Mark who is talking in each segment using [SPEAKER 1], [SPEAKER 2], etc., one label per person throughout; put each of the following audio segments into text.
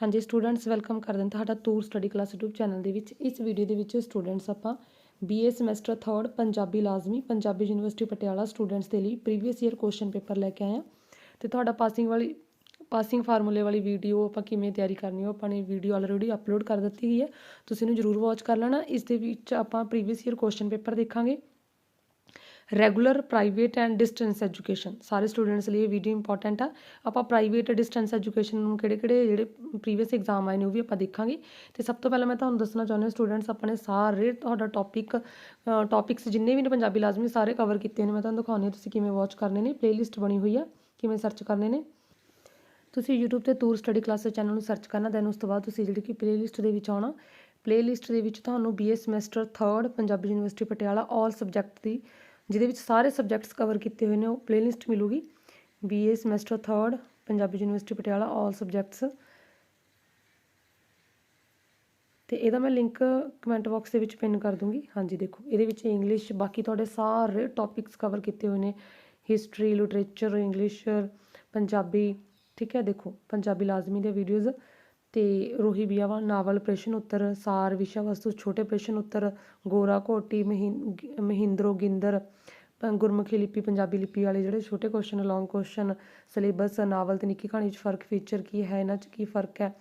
[SPEAKER 1] ਹਾਂਜੀ students welcome ਕਰਦੇ ਹਾਂ ਤੁਹਾਡਾ tour study class YouTube channel ਦੇ ਵਿੱਚ। ਇਸ ਵੀਡੀਓ ਦੇ ਵਿੱਚ ਸਟੂਡੈਂਟਸ ਆਪਾਂ BA ਸਮੈਸਟਰ 3rd ਪੰਜਾਬੀ ਲਾਜ਼ਮੀ, ਪੰਜਾਬੀ ਯੂਨੀਵਰਸਿਟੀ ਪਟਿਆਲਾ ਸਟੂਡੈਂਟਸ ਦੇ ਲਈ ਪ੍ਰੀਵੀਅਸ ਈਅਰ ਕੁਐਸਚਨ ਪੇਪਰ ਲੈ ਕੇ ਆਏ ਹਾਂ। ਤੇ ਤੁਹਾਡਾ ਪਾਸਿੰਗ ਵਾਲੀ ਪਾਸਿੰਗ ਫਾਰਮੂਲੇ ਵਾਲੀ ਵੀਡੀਓ ਆਪਾਂ ਕਿਵੇਂ ਤਿਆਰੀ ਕਰਨੀ ਉਹ ਆਪਾਂ ਨੇ ਵੀਡੀਓ ਆਲਰੇਡੀ ਅਪਲੋਡ ਕਰ ਦਿੱਤੀ ਗਈ ਹੈ। ਤੁਸੀਂ ਇਹਨੂੰ ਜਰੂਰ ਵਾਚ ਕਰ ਲੈਣਾ। ਇਸ ਦੇ ਵਿੱਚ ਆਪਾਂ ਪ੍ਰੀਵੀਅਸ ਈਅਰ ਕੁਐਸਚਨ ਪੇਪਰ ਦੇਖਾਂਗੇ। Regular private and distance education ਸਾਰੇ ਸਟੂਡੈਂਟਸ ਲਈ ਇਹ ਵੀਡੀਓ ਇੰਪੋਰਟੈਂਟ ਆ। ਆਪਾਂ ਪ੍ਰਾਈਵੇਟ ਡਿਸਟੈਂਸ ਐਜੂਕੇਸ਼ਨ ਨੂੰ ਕਿਹੜੇ ਕਿਹੜੇ ਜਿਹੜੇ ਪ੍ਰੀਵੀਅਸ ਐਗਜ਼ਾਮ ਆਏ ਨੇ ਉਹ ਵੀ ਆਪਾਂ ਦੇਖਾਂਗੇ। ਤੇ ਸਭ ਤੋਂ ਪਹਿਲਾਂ ਮੈਂ ਤੁਹਾਨੂੰ ਦੱਸਣਾ ਚਾਹੁੰਦੀ ਸਟੂਡੈਂਟਸ ਆਪਣੇ ਸਾਰੇ ਤੁਹਾਡਾ ਟੌਪਿਕ ਟੌਪਿਕਸ ਜਿੰਨੇ ਵੀ ਨੇ ਪੰਜਾਬੀ ਲਾਜ਼ਮੀ ਸਾਰੇ ਕਵਰ ਕੀਤੇ ਨੇ। ਮੈਂ ਤੁਹਾਨੂੰ ਦਿਖਾਉਂਦੀ ਹਾਂ ਤੁਸੀਂ ਕਿਵੇਂ ਵਾਚ ਕਰਨੇ ਨੇ। ਪਲੇਲਿਸਟ ਬਣੀ ਹੋਈ ਆ, ਕਿਵੇਂ ਸਰਚ ਕਰਨੇ ਨੇ। ਤੁਸੀਂ YouTube ਤੇ ਟੂਰ ਸਟੱਡੀ ਕਲਾਸਿਸ ਚੈਨਲ ਨੂੰ ਸਰਚ ਕਰਨਾ ਦੈਨ ਉਸ ਤੋਂ ਬਾਅਦ ਤੁਸੀਂ ਜਿਹੜੀ ਕਿ ਪਲੇਲਿਸਟ ਦੇ ਵਿੱਚ ਆਉਣਾ। ਪਲੇਲਿਸਟ ਦੇ ਵਿੱਚ ਤੁਹਾਨੂੰ BA semester 3rd Punjabi university Patiala all subject ਦੀ ਜਿਹਦੇ ਵਿੱਚ ਸਾਰੇ ਸਬਜੈਕਟਸ ਕਵਰ ਕੀਤੇ ਹੋਏ ਨੇ, ਉਹ ਪਲੇਲਿਸਟ ਮਿਲੂਗੀ। BA semester 3rd Punjabi university Patiala all subjects ਤੇ ਇਹਦਾ ਮੈਂ ਲਿੰਕ ਕਮੈਂਟ ਬਾਕਸ ਦੇ ਵਿੱਚ ਪਿਨ ਕਰ ਦੂੰਗੀ। ਹਾਂਜੀ, ਦੇਖੋ, ਇਹਦੇ ਵਿੱਚ ਇੰਗਲਿਸ਼ ਬਾਕੀ ਤੁਹਾਡੇ ਸਾਰੇ ਟੌਪਿਕਸ ਕਵਰ ਕੀਤੇ ਹੋਏ ਨੇ। ਹਿਸਟਰੀ ਲਿਟਰੇਚਰ ਇੰਗਲਿਸ਼ ਪੰਜਾਬੀ, ਠੀਕ ਹੈ, ਦੇਖੋ, ਪੰਜਾਬੀ ਲਾਜ਼ਮੀ ਦੇ ਵੀਡੀਓਜ਼ ਅਤੇ ਰੋਹੀ ਬਿਆਵਾ ਨਾਵਲ ਪ੍ਰਸ਼ਨ ਉੱਤਰ, ਸਾਰ ਵਿਸ਼ਾ ਵਸਤੂ, ਛੋਟੇ ਪ੍ਰਸ਼ਨ ਉੱਤਰ, ਗੋਰਾ ਕੋਟੀ ਮਹਿੰਦਰੋ ਗਿੰਦਰ ਗੁਰਮੁਖੀ ਲਿਪੀ, ਪੰਜਾਬੀ ਲਿਪੀ ਵਾਲੇ ਜਿਹੜੇ ਛੋਟੇ question long question syllabus novel ਤੇ ਨਿੱਕੀ ਕਹਾਣੀ 'ਚ ਫ਼ਰਕ ਫੀਚਰ ਕੀ ਹੈ, ਇਹਨਾਂ 'ਚ ਕੀ ਫ਼ਰਕ ਹੈ?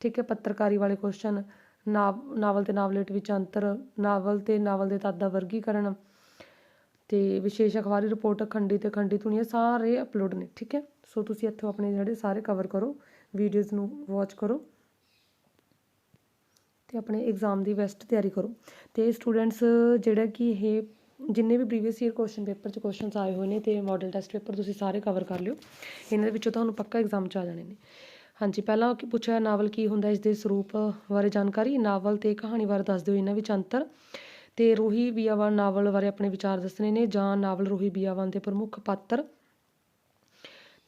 [SPEAKER 1] ਠੀਕ ਹੈ, ਪੱਤਰਕਾਰੀ ਵਾਲੇ ਕੁਐਸਚਨ ਨਾਵਲ ਤੇ ਨਾਵਲੇਟ ਵਿੱਚ ਅੰਤਰ, ਨਾਵਲ ਤੇ ਨਾਵਲ ਦੇ ਤੱਤ ਦਾ ਵਰਗੀਕਰਨ ਤੇ ਵਿਸ਼ੇਸ਼ ਅਖਬਾਰੀ ਰਿਪੋਰਟ ਖੰਡੀ ਤੇ ਖੰਡੀ ਧੁਨੀਆਂ, ਸਾਰੇ ਅਪਲੋਡ ਨੇ, ਠੀਕ ਹੈ? ਸੋ ਤੁਸੀਂ ਇੱਥੋਂ ਆਪਣੇ ਜਿਹੜੇ ਸਾਰੇ ਕਵਰ ਕਰੋ। ਵੀਡੀਓਜ਼ ਨੂੰ ਵਾਚ ਕਰੋ ਤੇ ਆਪਣੇ ਐਗਜ਼ਾਮ ਦੀ ਬੈਸਟ ਤਿਆਰੀ ਕਰੋ। ਤੇ ਸਟੂਡੈਂਟਸ ਜਿਹੜਾ ਕਿ ਇਹ ਜਿੰਨੇ ਵੀ ਪ੍ਰੀਵੀਅਸ ਈਅਰ ਕੁਐਸਚਨ ਪੇਪਰ 'ਚ ਕੁਐਸਚਨਸ ਆਏ ਹੋਏ ਨੇ ਤੇ ਮਾਡਲ ਟੈਸਟ ਪੇਪਰ ਤੁਸੀਂ ਸਾਰੇ ਕਵਰ ਕਰ ਲਿਓ, ਇਹਨਾਂ ਦੇ ਵਿੱਚੋਂ ਤੁਹਾਨੂੰ ਪੱਕਾ ਐਗਜ਼ਾਮ 'ਚ ਆ ਜਾਣੇ ਨੇ। ਹਾਂਜੀ, ਪਹਿਲਾਂ ਕੀ ਪੁੱਛਿਆ ਨਾਵਲ ਕੀ ਹੁੰਦਾ, ਇਸ ਦੇ ਸਰੂਪ ਬਾਰੇ ਜਾਣਕਾਰੀ, ਨਾਵਲ ਤੇ ਕਹਾਣੀ ਬਾਰੇ ਦੱਸ ਦਿਓ ਇਹਨਾਂ ਵਿੱਚ ਅੰਤਰ। ਤੇ ਰੋਹੀ ਬੀਆਵਾਨ ਨਾਵਲ ਬਾਰੇ ਆਪਣੇ ਵਿਚਾਰ ਦੱਸਣੇ ਨੇ, ਜਾਂ ਨਾਵਲ ਰੋਹੀ ਬੀਆਵਾਨ ਦੇ ਪ੍ਰਮੁੱਖ ਪਾਤਰ।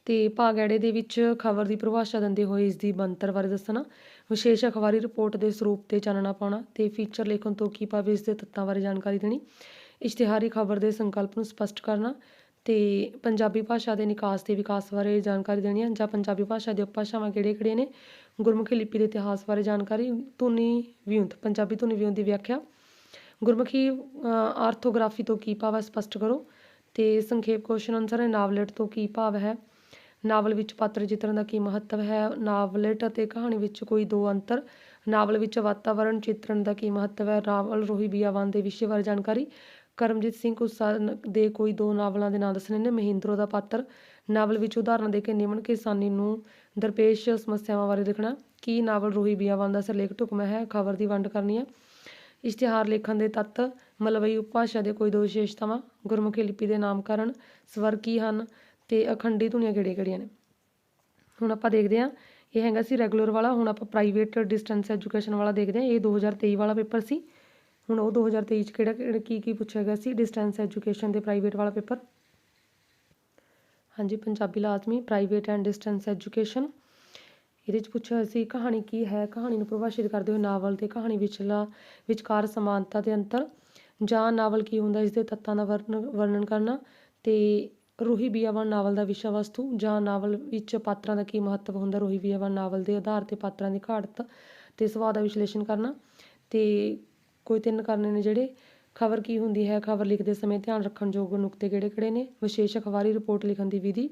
[SPEAKER 1] ਤੇ ਭਾਗੜੇ ਦੇ ਵਿੱਚ ਖਬਰ ਦੀ ਪਰਿਭਾਸ਼ਾ ਦਿੰਦੇ ਹੋਏ ਇਸ ਦੀ ਬਣਤਰ ਬਾਰੇ ਦੱਸਣਾ, ਵਿਸ਼ੇਸ਼ ਅਖਬਾਰੀ ਰਿਪੋਰਟ ਦੇ ਸਰੂਪ ਤੇ ਚਾਨਣਾ ਪਾਉਣਾ ਤੇ ਫੀਚਰ ਲੇਖਣ ਤੋਂ ਕੀ ਭਾਵ ਇਸ ਦੇ ਤੱਤਾਂ ਬਾਰੇ ਜਾਣਕਾਰੀ ਦੇਣੀ, ਇਸ਼ਤਿਹਾਰੀ ਖਬਰ ਦੇ ਸੰਕਲਪ ਨੂੰ ਸਪਸ਼ਟ ਕਰਨਾ ਤੇ ਪੰਜਾਬੀ ਭਾਸ਼ਾ ਦੇ ਨਿਕਾਸ ਤੇ ਵਿਕਾਸ ਬਾਰੇ ਜਾਣਕਾਰੀ ਦੇਣੀ ਹੈ ਜਾਂ ਪੰਜਾਬੀ ਭਾਸ਼ਾ ਦੇ ਉਪਭਾਸ਼ਾਵਾਂ ਕਿਹੜੇ-ਕਿਹੜੇ ਨੇ, ਗੁਰਮੁਖੀ ਲਿਪੀ ਦੇ ਇਤਿਹਾਸ ਬਾਰੇ ਜਾਣਕਾਰੀ, ਧੁਨੀ ਵਿਉਂਤ, ਪੰਜਾਬੀ ਧੁਨੀ ਵਿਉਂਤ ਦੀ ਵਿਆਖਿਆ, ਗੁਰਮੁਖੀ ਆਰਥੋਗ੍ਰਾਫੀ ਤੋਂ ਕੀ ਭਾਵ ਹੈ ਸਪਸ਼ਟ ਕਰੋ ਤੇ ਸੰਖੇਪ ਕੁਐਸਚਨ ਅਨਸਰ ਨਾਵਲੇਟ ਤੋਂ ਕੀ ਭਾਵ ਹੈ ਨਾਵਲ ਵਿੱਚ ਪਾਤਰ ਚਿੱਤਰਨ ਦਾ ਕੀ ਮਹੱਤਵ ਹੈ, ਨਾਵਲੇਟ ਅਤੇ ਕਹਾਣੀ ਵਿੱਚ ਕੋਈ ਦੋ ਅੰਤਰ, ਨਾਵਲ ਵਿੱਚ ਵਾਤਾਵਰਣ ਚਿੱਤਰਨ ਦਾ ਕੀ ਮਹੱਤਵ ਹੈ ਨਾਵਲ ਰੋਹੀ, ਬੀਆਵਾਨ ਦੇ ਵਿਸ਼ੇ ਬਾਰੇ ਜਾਣਕਾਰੀ, ਕਰਮਜੀਤ ਸਿੰਘ ਕੁਸਾ ਦੇ ਕੋਈ ਦੋ ਨਾਵਲਾਂ ਦੇ ਨਾਂ ਦੱਸਣੇ ਨੇ, ਮਹਿੰਦਰੋ ਦਾ ਪਾਤਰ, ਨਾਵਲ ਵਿੱਚ ਉਦਾਹਰਣ ਦੇ ਕੇ ਨਿਮਨ ਕਿਸਾਨੀ ਨੂੰ ਦਰਪੇਸ਼ ਸਮੱਸਿਆਵਾਂ ਬਾਰੇ ਲਿਖਣਾ, ਕੀ ਨਾਵਲ ਰੋਹੀ, ਬੀਆਵਾਨ ਦਾ ਸਿਰਲੇਖ ਢੁਕਵਾਂ ਹੈ, ਖਬਰ ਦੀ ਵੰਡ ਕਰਨੀ ਹੈ, ਇਸ਼ਤਿਹਾਰ ਲੇਖਣ ਦੇ ਤੱਤ, ਮਲਵਈ ਉਪਭਾਸ਼ਾ ਦੇ ਕੋਈ ਦੋ ਵਿਸ਼ੇਸ਼ਤਾਵਾਂ, ਗੁਰਮੁਖੀ ਲਿਪੀ ਦੇ ਨਾਮਕਰਨ, ਸਵਰ ਕੀ ਹਨ ਤੇ ਅਖੰਡੀ ਧੁਨੀਆਂ ਕਿਹੜੀਆਂ-ਕਿਹੜੀਆਂ ਨੇ? ਹੁਣ ਆਪਾਂ ਦੇਖਦੇ ਹਾਂ, ਇਹ ਹੈਗਾ ਸੀ ਰੈਗੂਲਰ ਵਾਲਾ, ਹੁਣ ਆਪਾਂ ਪ੍ਰਾਈਵੇਟ ਡਿਸਟੈਂਸ ਐਜੂਕੇਸ਼ਨ ਵਾਲਾ ਦੇਖਦੇ ਹਾਂ, ਇਹ 2023 ਵਾਲਾ ਪੇਪਰ ਸੀ। ਹੁਣ ਉਹ 2023 ਚ ਕਿਹੜਾ ਕੀ ਕੀ ਪੁੱਛਿਆ ਗਿਆ ਸੀ? ਡਿਸਟੈਂਸ ਐਜੂਕੇਸ਼ਨ ਦੇ ਪ੍ਰਾਈਵੇਟ ਵਾਲਾ ਪੇਪਰ। ਹਾਂਜੀ, ਪੰਜਾਬੀ ਲਾਜ਼ਮੀ ਪ੍ਰਾਈਵੇਟ ਐਂਡ ਡਿਸਟੈਂਸ ਐਜੂਕੇਸ਼ਨ ਇਹਦੇ ਚ ਪੁੱਛਿਆ ਸੀ, ਕਹਾਣੀ ਕੀ ਹੈ? ਕਹਾਣੀ ਨੂੰ ਪ੍ਰਭਾਸ਼ਿਤ ਕਰਦੇ ਹੋਏ ਨਾਵਲ ਤੇ ਕਹਾਣੀ ਵਿਚਲਾ, ਵਿਚਕਾਰ ਸਮਾਨਤਾ ਤੇ ਅੰਤਰ ਜਾਂ ਨਾਵਲ ਕੀ ਹੁੰਦਾ, ਇਸ ਦੇ ਤੱਤਾਂ ਦਾ ਵਰਣਨ ਕਰਨਾ ਤੇ ਰੂਹੀ ਬੀਆਵਾਨ ਨਾਵਲ ਦਾ ਵਿਸ਼ਾ ਵਸਤੂ ਜਾਂ ਨਾਵਲ ਵਿੱਚ ਪਾਤਰਾਂ ਦਾ ਕੀ ਮਹੱਤਵ ਹੁੰਦਾ, ਰੋਹੀ ਬੀਆਵਾਨ ਨਾਵਲ ਦੇ ਆਧਾਰ ਤੇ ਪਾਤਰਾਂ ਦੀ ਘਾੜਤ ਤੇ ਸੁਭਾਅ ਦਾ ਵਿਸ਼ਲੇਸ਼ਣ ਕਰਨਾ ਤੇ ਕੋਈ ਤਿੰਨ ਕਰਨੇ ਨੇ ਜਿਹੜੇ, ਖਬਰ ਕੀ ਹੁੰਦੀ ਹੈ, ਖਬਰ ਲਿਖਦੇ ਸਮੇਂ ਧਿਆਨ ਰੱਖਣ ਯੋਗ ਨੁਕਤੇ ਕਿਹੜੇ-ਕਿਹੜੇ ਨੇ, ਵਿਸ਼ੇਸ਼ ਅਖਬਾਰੀ ਰਿਪੋਰਟ ਲਿਖਣ ਦੀ ਵਿਧੀ,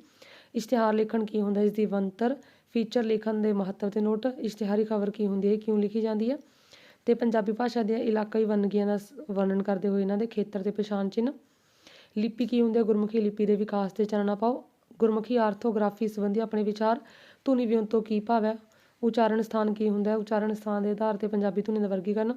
[SPEAKER 1] ਇਸ਼ਤਿਹਾਰ ਲਿਖਣ ਕੀ ਹੁੰਦਾ, ਇਸ ਦੀ ਬੰਤਰ ਫੀਚਰ ਲਿਖਣ ਦੇ ਮਹੱਤਵ ਤੇ ਨੋਟ, ਇਸ਼ਤਿਹਾਰੀ ਖਬਰ ਕੀ ਹੁੰਦੀ ਹੈ, ਕਿਉਂ ਲਿਖੀ ਜਾਂਦੀ ਹੈ ਤੇ ਪੰਜਾਬੀ ਭਾਸ਼ਾ ਦੀਆਂ ਇਲਾਕਾਈ ਵੰਨਗੀਆਂ ਦਾ ਵਰਣਨ ਕਰਦੇ ਹੋਏ ਇਹਨਾਂ ਦੇ ਖੇਤਰ ਤੇ ਪਛਾਣ ਚਿੰਨ੍ਹ ਲਿਪੀ ਕੀ ਹੁੰਦੀ ਹੈ ਗੁਰਮੁਖੀ ਲਿਪੀ ਦੇ ਵਿਕਾਸ ਤੇ ਚਾਨਣਾ ਪਾਓ। ਗੁਰਮੁਖੀ ਆਰਥੋਗ੍ਰਾਫੀ ਸੰਬੰਧੀ ਆਪਣੇ ਵਿਚਾਰ। ਧੁਨੀ ਵਿਉਂਤ ਤੋਂ ਕੀ ਭਾਵ? ਹੈ ਉਚਾਰਨ ਸਥਾਨ ਕੀ ਹੁੰਦਾ ਹੈ? ਉਚਾਰਨ ਸਥਾਨ ਦੇ ਆਧਾਰ ਤੇ ਪੰਜਾਬੀ ਧੁਨੀ ਦਾ ਵਰਗੀਕਰਨ।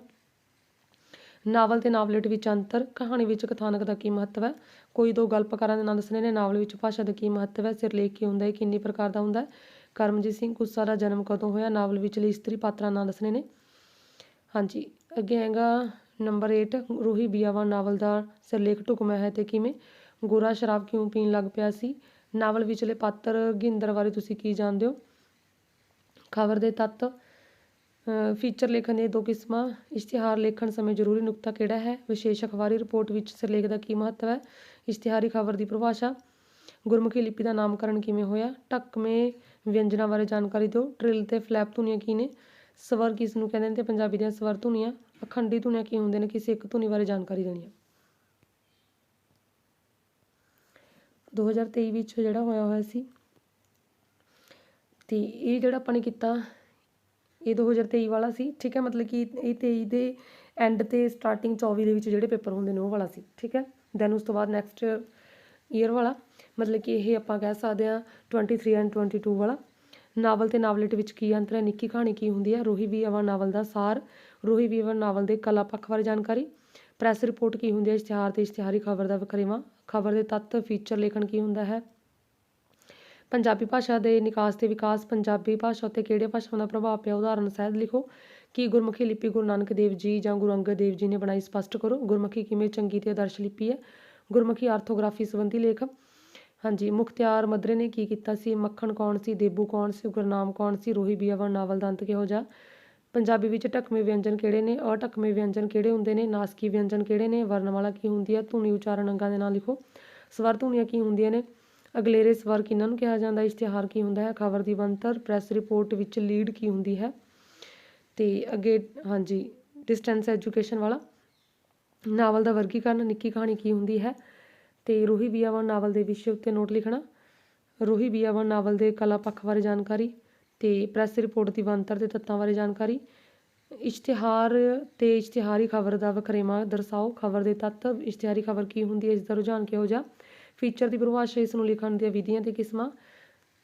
[SPEAKER 1] ਨਾਵਲ ਤੇ ਨਾਵਲੇਟ ਵਿੱਚ ਅੰਤਰ। ਕਹਾਣੀ ਵਿੱਚ ਕਥਾਨਕ ਦਾ ਕੀ ਮਹੱਤਵ ਹੈ? ਕੋਈ ਦੋ ਗਲਪਕਾਰਾਂ ਦੇ ਨਾਂ ਦੱਸਣੇ ਨੇ। ਨਾਵਲ ਵਿੱਚ ਭਾਸ਼ਾ ਦਾ ਕੀ ਮਹੱਤਵ ਹੈ? ਸਿਰਲੇਖ ਕੀ ਹੁੰਦਾ ਹੈ? ਕਿੰਨੀ ਪ੍ਰਕਾਰ ਦਾ ਹੁੰਦਾ ਹੈ? ਕਰਮਜੀਤ ਸਿੰਘ ਗੁੱਸਾ ਦਾ ਜਨਮ ਕਦੋਂ ਹੋਇਆ? ਨਾਵਲ ਵਿਚਲੇ ਇਸਤਰੀ ਪਾਤਰਾਂ ਨਾਂ ਦੱਸਣੇ ਨੇ। ਹਾਂਜੀ। ਅੱਗੇ ਹੈਗਾ ਨੰਬਰ 8 ਰੂਹੀ ਬੀਆਵਾਨ ਨਾਵਲ ਦਾ ਸਿਰਲੇਖ ਢੁਕਮਾ ਹੈ ਤੇ ਕਿਵੇਂ? ਗੋਰਾ ਸ਼ਰਾਬ ਕਿਉਂ ਪੀਣ ਲੱਗ ਪਿਆ ਸੀ? ਨਾਵਲ ਵਿਚਲੇ ਪਾਤਰ ਗਿੰਦਰ ਬਾਰੇ ਤੁਸੀਂ ਕੀ ਜਾਣਦੇ ਹੋ? ਖਬਰ ਦੇ ਤੱਤ ਫੀਚਰ ਲਿਖਣ ਦੀਆਂ ਦੋ ਕਿਸਮਾਂ, ਇਸ਼ਤਿਹਾਰ ਲਿਖਣ ਸਮੇਂ ਜ਼ਰੂਰੀ ਨੁਕਤਾ ਕਿਹੜਾ ਹੈ? ਵਿਸ਼ੇਸ਼ ਅਖਬਾਰੀ ਰਿਪੋਰਟ ਵਿੱਚ ਸਿਰਲੇਖ ਦਾ ਕੀ ਮਹੱਤਵ ਹੈ? ਇਸ਼ਤਿਹਾਰੀ ਖਬਰ ਦੀ ਪਰਿਭਾਸ਼ਾ, ਗੁਰਮੁਖੀ ਲਿਪੀ ਦਾ ਨਾਮਕਰਨ ਕਿਵੇਂ ਹੋਇਆ? ਢੱਕਵੇਂ ਵਿਅੰਜਨਾਂ ਬਾਰੇ ਜਾਣਕਾਰੀ ਦਿਓ। ਟ੍ਰਿਲ ਤੇ ਫਲੈਪ ਧੁਨੀਆਂ ਕੀ ਨੇ? ਸਵਰ ਕਿਸ ਨੂੰ ਕਹਿੰਦੇ ਨੇ? ਤੇ ਪੰਜਾਬੀ ਦੀਆਂ ਸਵਰ ਧੁਨੀਆਂ। ਅਖੰਡੀ ਧੁਨੀਆਂ ਕੀ ਹੁੰਦੇ ਨੇ ਕਿਸੇ ਇੱਕ ਧੁਨੀ ਬਾਰੇ ਜਾਣਕਾਰੀ ਦੇਣੀ ਹੈ 2023 ਵਿੱਚ ਜਿਹੜਾ ਹੋਇਆ ਹੋਇਆ ਸੀ, ਤੇ ਇਹ ਜਿਹੜਾ ਆਪਾਂ ਨੇ ਕੀਤਾ, ਇਹ 2023 ਵਾਲਾ ਸੀ, ਠੀਕ ਹੈ, ਮਤਲਬ ਕਿ ਇਹ 23 ਦੇ ਐਂਡ ਤੇ ਸਟਾਰਟਿੰਗ 24 ਦੇ ਵਿੱਚ ਜਿਹੜੇ ਪੇਪਰ ਹੁੰਦੇ ਨੇ ਉਹ ਵਾਲਾ ਸੀ, ਠੀਕ ਹੈ। ਦੈਨ ਉਸ ਤੋਂ ਬਾਅਦ ਨੈਕਸਟ ਈਅਰ ਵਾਲਾ, ਮਤਲਬ ਕਿ ਇਹ ਆਪਾਂ ਕਹਿ ਸਕਦੇ ਹਾਂ 23 ਐਂਡ 22 ਵਾਲਾ। ਨਾਵਲ ਤੇ ਨਾਵਲੇਟ ਵਿੱਚ ਕੀ ਅੰਤਰ ਹੈ, ਨਿੱਕੀ ਕਹਾਣੀ ਕੀ ਹੁੰਦੀ ਹੈ, ਰੋਹੀ ਵੀ ਵੀਰਵਾ ਨਾਵਲ ਦਾ ਸਾਰ ਰੂਹੀ ਵੀਰਵਾ ਨਾਵਲ ਦੇ ਕਲਾ ਪੱਖ ਬਾਰੇ ਜਾਣਕਾਰੀ। ਪ੍ਰੈਸ ਰਿਪੋਰਟ ਕੀ ਹੁੰਦੀ ਹੈ? ਇਸ਼ਤਿਹਾਰ ਤੇ ਇਸ਼ਤਿਹਾਰੀ ਖਬਰ ਦਾ ਵਖਰੇਵਾਂ। ਖਬਰ ਦੇ ਤੱਤ ਫੀਚਰ ਲੇਖਣ ਕੀ ਹੁੰਦਾ ਹੈ? ਪੰਜਾਬੀ ਭਾਸ਼ਾ ਦੇ ਨਿਕਾਸ ਤੇ ਵਿਕਾਸ। ਪੰਜਾਬੀ ਭਾਸ਼ਾ ਉੱਤੇ ਕਿਹੜੇ ਭਾਸ਼ਾਵਾਂ ਦਾ ਪ੍ਰਭਾਵ ਪਿਆ? ਉਦਾਹਰਨ ਸਹਿਤ ਲਿਖੋ। ਕੀ ਗੁਰਮੁਖੀ ਲਿਪੀ ਗੁਰੂ ਨਾਨਕ ਦੇਵ ਜੀ ਜਾਂ ਗੁਰੂ ਅੰਗਦ ਦੇਵ ਜੀ ਨੇ ਬਣਾਈ? ਸਪਸ਼ਟ ਕਰੋ। ਗੁਰਮੁਖੀ ਕਿਵੇਂ ਚੰਗੀ ਤੇ ਆਦਰਸ਼ ਲਿਪੀ ਹੈ? ਗੁਰਮੁਖੀ ਆਰਥੋਗ੍ਰਾਫੀ ਸੰਬੰਧੀ ਲੇਖ। ਹਾਂਜੀ ਮੁਖਤਿਆਰ ਮਦਰੇ ਨੇ ਕੀ ਕੀਤਾ ਸੀ? ਮੱਖਣ ਕੌਣ ਸੀ? ਦੇਬੂ ਕੌਣ ਸੀ? ਗੁਰਨਾਮ ਕੌਣ ਸੀ? ਰੋਹੀ ਬੀਆਵਰ ਨਾਵਲ ਦਾ ਅੰਤ ਕਿਹੋ ਜਿਹਾ? ਪੰਜਾਬੀ ਵਿੱਚ ਢਕਵੇਂ ਵਿਅੰਜਨ ਕਿਹੜੇ ਨੇ ਅਢਕਵੇਂ ਵਿਅੰਜਨ ਕਿਹੜੇ ਹੁੰਦੇ ਨੇ, ਨਾਸਕੀ ਵਿਅੰਜਨ ਕਿਹੜੇ ਨੇ, ਵਰਣਮਾਲਾ ਕੀ ਹੁੰਦੀ ਹੈ, ਧੁਨੀ ਉਚਾਰਨ ਅੰਗਾਂ ਦੇ ਨਾਂ ਲਿਖੋ। ਸਵਰ ਧੁਨੀਆਂ ਕੀ ਹੁੰਦੀਆਂ ਨੇ? ਅਗਲੇਰੇ ਸਵਰ ਕਿਹਨਾਂ ਨੂੰ ਕਿਹਾ ਜਾਂਦਾ ਇਸ਼ਤਿਹਾਰ ਕੀ ਹੁੰਦਾ ਹੈ? ਖਬਰ ਦੀ ਬਣਤਰ, ਪ੍ਰੈਸ ਰਿਪੋਰਟ ਵਿੱਚ ਲੀਡ ਕੀ ਹੁੰਦੀ ਹੈ? ਤੇ ਅੱਗੇ, ਹਾਂਜੀ ਡਿਸਟੈਂਸ ਐਜੂਕੇਸ਼ਨ ਵਾਲਾ। ਨਾਵਲ ਦਾ ਵਰਗੀਕਰਨ, ਨਿੱਕੀ ਕਹਾਣੀ ਕੀ ਹੁੰਦੀ ਹੈ? ਤੇ ਰੂਹੀ ਬੀਆਵਾਨ ਨਾਵਲ ਦੇ ਵਿਸ਼ੇ ਉੱਤੇ ਨੋਟ ਲਿਖਣਾ। ਰੂਹੀ ਬੀਆਵਾਨ ਨਾਵਲ ਦੇ ਕਲਾ ਪੱਖ ਬਾਰੇ ਜਾਣਕਾਰੀ। ਤੇ ਪ੍ਰੈਸ ਰਿਪੋਰਟ ਦੀ ਬਣਤਰ ਤੇ ਤੱਤਾਂ ਬਾਰੇ ਜਾਣਕਾਰੀ। ਇਸ਼ਤਿਹਾਰ ਤੇ ਇਸ਼ਤਿਹਾਰੀ ਖਬਰ ਦਾ ਵਖਰੇਵਾਂ ਦਰਸਾਓ। ਖਬਰ ਦੇ ਤੱਤ, ਇਸ਼ਤਿਹਾਰੀ ਖਬਰ ਕੀ ਹੁੰਦੀ ਹੈ, ਇਸ ਦਾ ਰੁਝਾਨ ਕਿਹੋ ਜਿਹਾ? ਫੀਚਰ ਦੀ ਪਰਿਭਾਸ਼ਾ ਇਸ ਨੂੰ ਲਿਖਣ ਦੀਆਂ ਵਿਧੀਆਂ ਤੇ ਕਿਸਮਾਂ?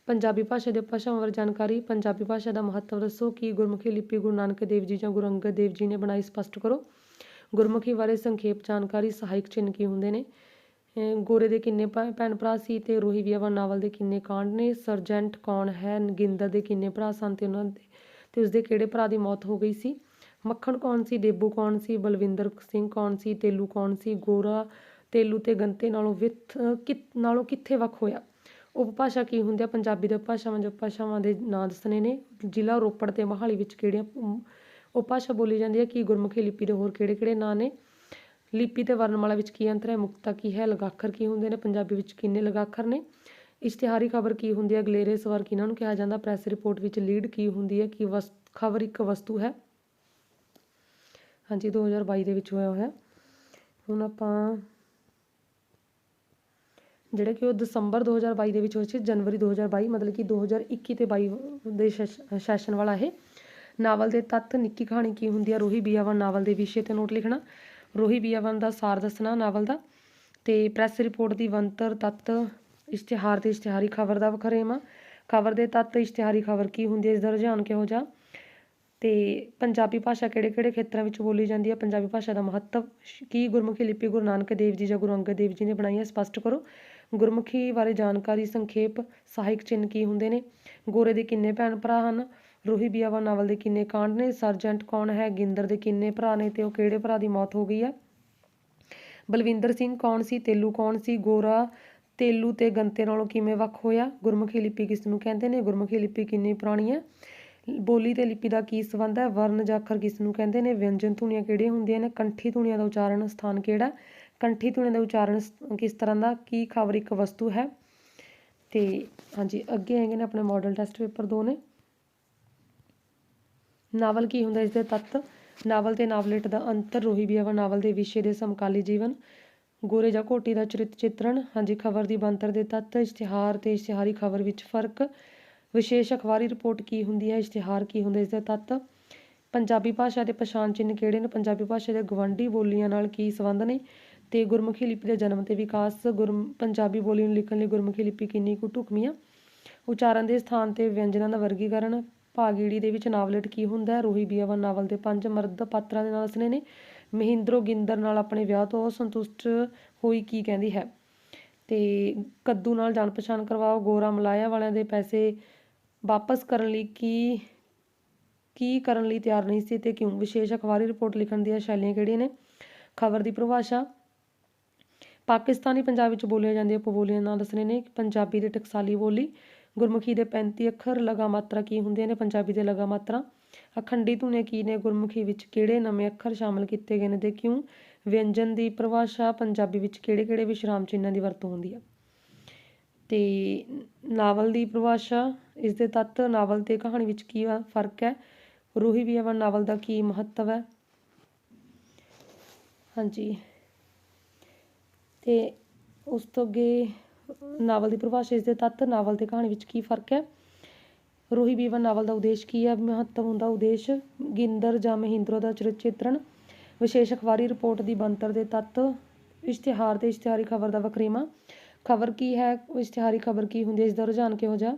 [SPEAKER 1] ਪੰਜਾਬੀ ਭਾਸ਼ਾ ਦੇ ਭਾਸ਼ਾਵਾਂ ਬਾਰੇ ਜਾਣਕਾਰੀ। ਪੰਜਾਬੀ ਭਾਸ਼ਾ ਦਾ ਮਹੱਤਵ ਦੱਸੋ ਕੀ ਗੁਰਮੁਖੀ ਲਿਪੀ ਗੁਰੂ ਨਾਨਕ ਦੇਵ ਜੀ ਜਾਂ ਗੁਰੂ ਅੰਗਦ ਦੇਵ ਜੀ ਨੇ ਬਣਾਈ, ਸਪਸ਼ਟ ਕਰੋ। ਗੁਰਮੁਖੀ ਬਾਰੇ ਸੰਖੇਪ ਜਾਣਕਾਰੀ, ਸਹਾਇਕ ਚਿੰਨ੍ਹ ਕੀ ਹੁੰਦੇ ਨੇ? ਗੋਰੇ ਦੇ ਕਿੰਨੇ ਭੈ- ਭੈਣ ਭਰਾ ਸੀ ਅਤੇ ਰੋਹੀ ਵੀਰਵਾ ਨਾਵਲ ਦੇ ਕਿੰਨੇ ਕਾਂਡ ਨੇ, ਸਰਜੈਂਟ ਕੌਣ ਹੈ, ਨਗਿੰਦਰ ਦੇ ਕਿੰਨੇ ਭਰਾ ਸਨ ਅਤੇ ਉਹਨਾਂ ਦੇ ਅਤੇ ਉਸਦੇ ਕਿਹੜੇ ਭਰਾ ਦੀ ਮੌਤ ਹੋ ਗਈ ਸੀ? ਮੱਖਣ ਕੌਣ ਸੀ ਦੇਬੂ ਕੌਣ ਸੀ, ਬਲਵਿੰਦਰ ਸਿੰਘ ਕੌਣ ਸੀ, ਤੇਲੂ ਕੌਣ ਸੀ, ਗੋਰਾ, ਤੇਲੂ ਤੇ ਗੰਤੇ ਨਾਲੋਂ ਵਿਥ, ਕਿ, ਨਾਲੋਂ ਕਿੱਥੇ ਵੱਖ ਹੋਇਆ? ਉਪਭਾਸ਼ਾ ਕੀ ਹੁੰਦੀ ਆ? ਪੰਜਾਬੀ ਦੇ ਉਪਭਾਸ਼ਾਵਾਂ ਜੋ ਭਾਸ਼ਾਵਾਂ ਦੇ ਨਾਂ ਦੱਸਣੇ ਨੇ। ਜ਼ਿਲ੍ਹਾ ਰੋਪੜ ਤੇ ਮੋਹਾਲੀ ਵਿੱਚ ਕਿਹੜੀਆਂ ਉਪਭਾਸ਼ਾ ਬੋਲੀ ਜਾਂਦੀ ਹੈ ਕੀ ਗੁਰਮੁਖੀ ਲਿਪੀ ਦੇ ਹੋਰ ਕਿਹੜੇ ਕਿਹੜੇ ਨਾਂ ਨੇ? ਲਿਪੀ ਤੇ ਵਰਣਮਾਲਾ ਵਿੱਚ ਕੀ ਅੰਤਰ ਹੈ? ਮੁਕਤਾ ਕੀ ਹੈ? ਲਗਾਖਰ ਕੀ ਹੁੰਦੇ ਨੇ? ਪੰਜਾਬੀ ਵਿੱਚ ਕਿੰਨੇ ਲਗਾਖਰ ਨੇ? ਇਸ਼ਤਿਹਾਰੀ ਖਬਰ ਕੀ ਹੁੰਦੀ ਹੈ? ਗਲੇਰੇ ਸਵਰ ਕਿਹਨਾਂ ਨੂੰ ਕਿਹਾ ਜਾਂਦਾ? ਪ੍ਰੈਸ ਰਿਪੋਰਟ ਵਿੱਚ ਲੀਡ ਕੀ ਹੁੰਦੀ ਹੈ? ਕੀ ਵਸ, ਖਬਰ ਇੱਕ ਵਸਤੂ ਹੈ? ਹਾਂਜੀ 2022 ਦੇ ਵਿੱਚ ਹੋਇਆ ਹੋਇਆ। ਹੁਣ ਆਪਾਂ ਜਿਹੜਾ ਕਿ ਉਹ ਦਸੰਬਰ 2022 ਦੇ ਵਿੱਚ ਹੋਇਆ ਸੀ, ਜਨਵਰੀ 2022 ਮਤਲਬ ਕਿ 2021 ਤੇ 22 ਦੇ ਸੈਸ਼- ਸੈਸ਼ਨ ਵਾਲਾ ਇਹ। ਨਾਵਲ ਦੇ ਤੱਤ, ਨਿੱਕੀ ਕਹਾਣੀ ਕੀ ਹੁੰਦੀ ਹੈ? ਰੋਹੀ ਬੀਆਵਨ ਨਾਵਲ ਦੇ ਵਿਸ਼ੇ ਤੇ ਨੋਟ ਲਿਖਣਾ। ਰੋਹੀ ਬੀਆਵਨ ਦਾ ਸਾਰ ਦੱਸਣਾ ਨਾਵਲ ਦਾ। ਤੇ ਪ੍ਰੈਸ ਰਿਪੋਰਟ ਦੀ ਬਣਤਰ ਤੱਤ ਇਸ਼ਤਿਹਾਰ ਤੇ ਇਸ਼ਤਿਹਾਰੀ ਖਬਰ ਦਾ ਵਖਰੇਵਾਂ ਖਬਰ ਦੇ ਤੱਤ, ਇਸ਼ਤਿਹਾਰੀ ਖਬਰ ਕੀ ਹੁੰਦੀ ਹੈ, ਇਸ ਦਾ ਰੁਝਾਨ ਕਿਹੋ ਜਿਹਾ? ਤੇ ਪੰਜਾਬੀ ਭਾਸ਼ਾ ਕਿਹੜੇ ਕਿਹੜੇ ਖੇਤਰਾਂ ਵਿੱਚ ਬੋਲੀ ਜਾਂਦੀ ਹੈ? ਪੰਜਾਬੀ ਭਾਸ਼ਾ ਦਾ ਮਹੱਤਵ ਕੀ? ਗੁਰਮੁਖੀ ਲਿਪੀ ਗੁਰੂ ਨਾਨਕ ਦੇਵ ਜੀ ਜਾਂ ਗੁਰੂ ਅੰਗਦ ਦੇਵ ਜੀ ਨੇ ਬਣਾਈ ਹੈ, ਸਪਸ਼ਟ ਕਰੋ। ਗੁਰਮੁਖੀ ਬਾਰੇ ਜਾਣਕਾਰੀ, ਸੰਖੇਪ ਸਹਾਇਕ ਚਿੰਨ੍ਹ ਕੀ ਹੁੰਦੇ ਨੇ? ਗੋਰੇ ਦੇ ਕਿੰਨੇ ਭੈਣ ਭਰਾ ਹਨ? ਰੋਹੀ ਬੀਆਵਾ ਨਾਵਲ ਦੇ ਕਿੰਨੇ ਕਾਂਡ ਨੇ? ਸਰਜੈਂਟ ਕੌਣ ਹੈ? ਗਿੰਦਰ ਦੇ ਕਿੰਨੇ ਭਰਾ ਨੇ ਤੇ ਉਹ ਕਿਹੜੇ ਭਰਾ ਦੀ ਮੌਤ ਹੋ ਗਈ ਹੈ? ਬਲਵਿੰਦਰ ਸਿੰਘ ਕੌਣ ਸੀ? ਤੇਲੂ ਕੌਣ ਸੀ? ਗੋਰਾ ਤੇਲੂ ਤੇ ਗੰਤੇ ਨਾਲੋਂ ਕਿਵੇਂ ਵੱਖ ਹੋਇਆ? ਗੁਰਮੁਖੀ ਲਿਪੀ ਕਿਸ ਨੂੰ ਕਹਿੰਦੇ ਨੇ? ਗੁਰਮੁਖੀ ਲਿਪੀ ਕਿੰਨੀ ਪੁਰਾਣੀ ਹੈ? ਬੋਲੀ ਤੇ ਲਿਪੀ ਦਾ ਕੀ ਸੰਬੰਧ ਹੈ? ਵਰਨ ਜਾਂ ਅੱਖਰ ਕਿਸ ਨੂੰ ਕਹਿੰਦੇ ਨੇ? ਵਿਅੰਜਨ ਧੁਨੀਆਂ ਕਿਹੜੀਆਂ ਹੁੰਦੀਆਂ ਨੇ? ਕੰਠੀ ਧੁਨੀਆਂ ਦਾ ਉਚਾਰਨ ਸਥਾਨ ਕਿਹੜਾ ਕੰਠੀ ਧੁਨੀਆਂ ਦਾ ਉਚਾਰਨ ਸ- ਕਿਸ ਤਰ੍ਹਾਂ ਦਾ? ਕੀ ਖਬਰ ਇੱਕ ਵਸਤੂ ਹੈ? ਤੇ ਹਾਂਜੀ, ਅੱਗੇ ਹੈਗੇ ਨੇ ਆਪਣੇ ਮਾਡਲ ਟੈਸਟ ਪੇਪਰ ਦੋ ਨੇ। ਨਾਵਲ ਕੀ ਹੁੰਦਾ ਇਸ ਦੇ ਤੱਤ? ਨਾਵਲ ਤੇ ਨਾਵਲੇਟ ਦਾ ਅੰਤਰ ਰੋਹੀ ਬੀਆਵਾ ਨਾਵਲ ਦੇ ਵਿਸ਼ੇ ਦੇ ਸਮਕਾਲੀ ਜੀਵਨ, ਗੋਰੇ ਜਾਂ ਘੋਟੀ ਦਾ ਚਰਿੱਤ ਚਿੱਤਰਣ, ਹਾਂਜੀ, ਖਬਰ ਦੀ ਬਣਤਰ ਦੇ ਤੱਤ, ਇਸ਼ਤਿਹਾਰ ਤੇ ਇਸ਼ਤਿਹਾਰੀ ਖਬਰ ਵਿੱਚ ਫ਼ਰਕ। ਵਿਸ਼ੇਸ਼ ਅਖਬਾਰੀ ਰਿਪੋਰਟ ਕੀ ਹੁੰਦੀ ਹੈ? ਇਸ਼ਤਿਹਾਰ ਕੀ ਹੁੰਦਾ ਇਸ ਦੇ ਤੱਤ? ਪੰਜਾਬੀ ਭਾਸ਼ਾ ਦੇ ਪਛਾਣ ਚਿੰਨ੍ਹ ਕਿਹੜੇ ਨੇ? ਪੰਜਾਬੀ ਭਾਸ਼ਾ ਦੇ ਗਵੰਡੀ ਬੋਲੀਆਂ ਨਾਲ ਕੀ ਸੰਬੰਧ ਨੇ? ਤੇ ਗੁਰਮੁਖੀ ਲਿਪੀ ਦੇ ਜਨਮ ਤੇ ਵਿਕਾਸ ਗੁਰ ਪੰਜਾਬੀ ਬੋਲੀ ਨੂੰ ਲਿਖਣ ਲਈ ਗੁਰਮੁਖੀ ਲਿਪੀ ਕਿੰਨੀ ਕੁ ਢੁਕਵੀਂ ਆ? ਉਚਾਰਨ ਦੇ ਸਥਾਨ ਤੇ ਵਿਅੰਜਨਾਂ ਦਾ ਵਰਗੀਕਰਨ ਭਾਗੀੜੀ ਦੇ ਵਿੱਚ ਨਾਵਲੇਟ ਕੀ ਹੁੰਦਾ ਹੈ। ਰੋਹੀ ਬੀਆਵਾ ਨਾਵਲ ਦੇ ਪੰਜ ਮਰਦ ਪਾਤਰਾਂ ਦੇ ਨਾਲ ਉਸਨੇ ਨੇ। ਮਹਿੰਦਰੋ ਗਿੰਦਰ ਨਾਲ ਆਪਣੇ ਵਿਆਹ ਤੋਂ ਸੰਤੁਸ਼ਟ ਹੋਈ ਕੀ ਕਹਿੰਦੀ ਹੈ? ਤੇ ਕੱਦੂ ਨਾਲ ਜਾਣ ਪਛਾਣ ਕਰਵਾਓ। ਗੋਰਾ ਮਲਾਇਆ ਵਾਲਿਆਂ ਦੇ ਪੈਸੇ ਵਾਪਸ ਕਰਨ ਲਈ ਕੀ ਕੀ ਕਰਨ ਲਈ ਤਿਆਰ ਨਹੀਂ ਸੀ ਤੇ ਕਿਉਂ? ਵਿਸ਼ੇਸ਼ ਅਖਬਾਰੀ ਰਿਪੋਰਟ ਲਿਖਣ ਦੀਆਂ ਸ਼ੈਲੀਆਂ ਕਿਹੜੀਆਂ ਨੇ? ਖਬਰ ਦੀ ਪਰਿਭਾਸ਼ਾ। ਪਾਕਿਸਤਾਨੀ ਪੰਜਾਬ ਵਿੱਚ ਬੋਲੀਆਂ ਜਾਂਦੀਆਂ ਉਪਬੋਲੀਆਂ ਨਾਲ ਦੱਸਣੇ ਨੇ। ਪੰਜਾਬੀ ਦੀ ਟਕਸਾਲੀ ਬੋਲੀ। ਗੁਰਮੁਖੀ ਦੇ 35 ਅੱਖਰ ਲਗਾ ਮਾਤਰਾ ਕੀ ਹੁੰਦੀਆਂ ਨੇ? ਪੰਜਾਬੀ ਦੇ ਲਗਾ ਮਾਤਰਾ। ਅਖੰਡੀ ਧੁਨੀਆਂ ਕੀ ਨੇ? ਗੁਰਮੁਖੀ ਵਿੱਚ ਕਿਹੜੇ ਨਵੇਂ ਅੱਖਰ ਸ਼ਾਮਲ ਕੀਤੇ ਗਏ ਨੇ? ਤੇ ਕਿਉਂ ਵਿਅੰਜਨ ਦੀ ਪਰਿਭਾਸ਼ਾ ਪੰਜਾਬੀ ਵਿੱਚ ਕਿਹੜੇ-ਕਿਹੜੇ ਵਿਸ਼ਰਾਮ ਚਿੰਨ੍ਹਾਂ ਦੀ ਵਰਤੋਂ ਹੁੰਦੀ ਹੈ ਤੇ ਨਾਵਲ ਦੀ ਪਰਿਭਾਸ਼ਾ, ਇਸ ਦੇ ਤੱਤ, ਨਾਵਲ ਤੇ ਕਹਾਣੀ ਵਿੱਚ ਕੀ ਫ਼ਰਕ ਹੈ? ਰੂਹੀ ਬੀਆਵਾਨ ਨਾਵਲ ਦਾ ਕੀ ਮਹੱਤਵ ਹੈ? ਹਾਂਜੀ। ਤੇ ਉਸ ਤੋਂ ਅੱਗੇ ਨਾਵਲ ਦੀ ਪਰਿਭਾਸ਼ਾ ਇਸ ਦੇ ਤੱਤ ਨਾਵਲ ਤੇ ਕਹਾਣੀ ਵਿੱਚ ਕੀ ਫ਼ਰਕ ਹੈ? ਰੂਹੀ ਬੀਵਨ ਨਾਵਲ ਦਾ ਉਦੇਸ਼ ਕੀ ਹੈ? ਮਹੱਤਵ ਹੁੰਦਾ ਉਦੇਸ਼, ਗਿੰਦਰ ਜਾਂ ਮਹਿੰਦਰੋ ਦਾ ਚਰਿੱਤ ਵਿਸ਼ੇਸ਼ ਅਖਬਾਰੀ ਰਿਪੋਰਟ ਦੀ ਬਣਤਰ ਦੇ ਤੱਤ, ਇਸ਼ਤਿਹਾਰ ਤੇ ਇਸ਼ਤਿਹਾਰੀ ਖਬਰ ਦਾ ਵਖਰੇਵਾਂ। ਖਬਰ ਕੀ ਹੈ? ਇਸ਼ਤਿਹਾਰੀ ਖਬਰ ਕੀ ਹੁੰਦੀ ਹੈ? ਇਸ ਦਾ ਰੁਝਾਨ ਕਿਹੋ ਜਿਹਾ?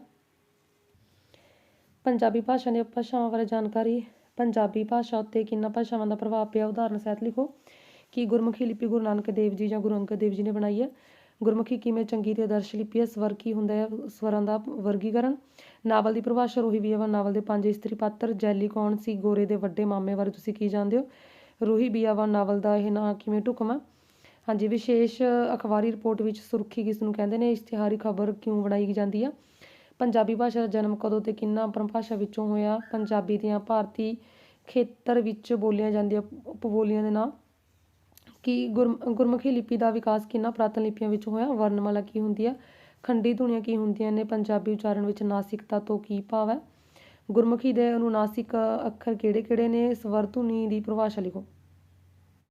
[SPEAKER 1] ਪੰਜਾਬੀ ਭਾਸ਼ਾ ਦੀਆਂ ਭਾਸ਼ਾਵਾਂ ਬਾਰੇ ਜਾਣਕਾਰੀ। ਪੰਜਾਬੀ ਭਾਸ਼ਾ ਉੱਤੇ ਕਿੰਨਾ ਭਾਸ਼ਾਵਾਂ ਦਾ ਪ੍ਰਭਾਵ ਪਿਆ? ਉਦਾਹਰਨ ਸਹਿਤ ਲਿਖੋ। ਕਿ ਗੁਰਮੁਖੀ ਲਿਪੀ ਗੁਰੂ ਨਾਨਕ ਦੇਵ ਜੀ ਜਾਂ ਗੁਰੂ ਅੰਗਦ ਦੇਵ ਜੀ ਨੇ ਬਣਾਈ ਹੈ? ਗੁਰਮੁਖੀ ਕਿਵੇਂ ਚੰਗੀ ਤੇ ਆਦਰਸ਼ ਲਿਪੀ ਹੈ, ਸਵਰ ਕੀ ਹੁੰਦਾ ਹੈ, ਸਵਰਾਂ ਦਾ ਵਰਗੀਕਰਨ। ਨਾਵਲ ਦੀ ਪਰਿਭਾਸ਼ਾ ਰੋਹੀ ਬੀਆਵਾਨ ਨਾਵਲ ਦੇ ਪੰਜ ਇਸਤਰੀ ਪਾਤਰ, ਜੈਲੀ ਕੌਣ ਸੀ, ਗੋਰੇ ਦੇ ਵੱਡੇ ਮਾਮੇ ਬਾਰੇ ਤੁਸੀਂ ਕੀ ਜਾਣਦੇ ਹੋ? ਰੋਹੀ ਬੀਆਵਾਨ ਨਾਵਲ ਦਾ ਇਹ ਨਾਂ ਕਿਵੇਂ ਢੁਕਵਾਂ? ਹਾਂਜੀ, ਵਿਸ਼ੇਸ਼ ਅਖਬਾਰੀ ਰਿਪੋਰਟ ਵਿੱਚ ਸੁਰਖੀ ਕਿਸ ਨੂੰ ਕਹਿੰਦੇ ਨੇ? ਇਸ਼ਤਿਹਾਰੀ ਖਬਰ ਕਿਉਂ ਬਣਾਈ ਜਾਂਦੀ ਆ? ਪੰਜਾਬੀ ਭਾਸ਼ਾ ਦਾ ਜਨਮ ਕਦੋਂ ਤੇ ਕਿੰਨਾ ਪਰਿਭਾਸ਼ਾ ਵਿੱਚੋਂ ਹੋਇਆ? ਪੰਜਾਬੀ ਦੀਆਂ ਭਾਰਤੀ ਖੇਤਰ ਵਿੱਚ ਬੋਲੀਆਂ ਜਾਂਦੀਆਂ ਉਪਬੋਲੀਆਂ ਦੇ ਨਾਂ? ਕਿ ਗੁਰਮ, ਗੁਰਮੁਖੀ ਲਿਪੀ ਦਾ ਵਿਕਾਸ ਕਿੰਨਾ ਪੁਰਾਤਨ ਲਿਪੀਆਂ ਵਿੱਚ ਹੋਇਆ, ਵਰਣਮਾਲਾ ਕੀ ਹੁੰਦੀ ਹੈ ਖੰਡੀ ਧੁਨੀਆਂ ਕੀ ਹੁੰਦੀਆਂ ਨੇ? ਪੰਜਾਬੀ ਉਚਾਰਨ ਵਿੱਚ ਨਾਸਿਕਤਾ ਤੋਂ ਕੀ ਭਾਵ ਹੈ? ਗੁਰਮੁਖੀ ਦੇ ਅਨੁਨਾਸਿਕ ਅੱਖਰ ਕਿਹੜੇ ਕਿਹੜੇ ਨੇ? ਸਵਰ ਧੁਨੀ ਦੀ ਪਰਿਭਾਸ਼ਾ ਲਿਖੋ।